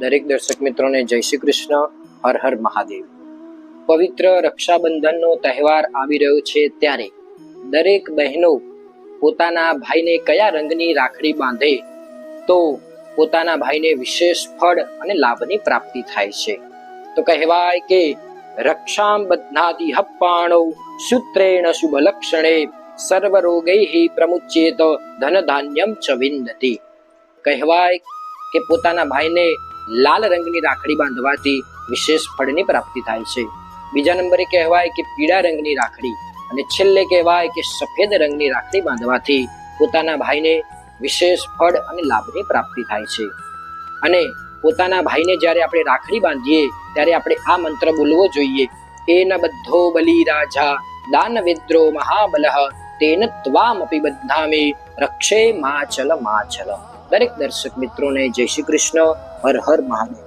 દરેક દર્શક મિત્રોને જય શ્રી કૃષ્ણ, હર હર મહાદેવ. પવિત્ર રક્ષાબંધનનો તહેવાર આવી રહ્યો છે ત્યારે દરેક બહેનો પોતાના ભાઈને કયા રંગની રાખડી બાંધે તો પોતાના ભાઈને વિશેષ ફળ અને લાભની પ્રાપ્તિ થાય છે. તો કહેવાય કે રક્ષામ બધ્નાતિ હપ્પાણો સૂત્રેણ શુભ લક્ષણે સર્વ રોગૈઃ પ્રમુચ્યેત ધન ધાન્યમ ચ વિંદતી કહેવાય કે પોતાના ભાઈને લાલ રંગની રાખડી બાંધવાથી વિશેષ ફળની પ્રાપ્તિ થાય છે. બીજા નંબરે કહેવાય કે પીળા રંગની રાખડી અને છેલ્લે કહેવાય કે સફેદ રંગની રાખડી બાંધવાથી પોતાના ભાઈને વિશેષ ફળ અને લાભની પ્રાપ્તિ થાય છે. અને પોતાના ભાઈને જ્યારે આપણે રાખડી બાંધીએ, ત્યારે આપણે આ મંત્ર બોલવો જોઈએ. એન બધો બલી રાજા, દાન વિદ્રો તેન તેન ત્વામપી બધામે રક્ષે માચલ માચલ દરેક દર્શક મિત્રોને જય શ્રી કૃષ્ણ હર હર મહાદેવ.